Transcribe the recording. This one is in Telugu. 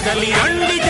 కదలి రండి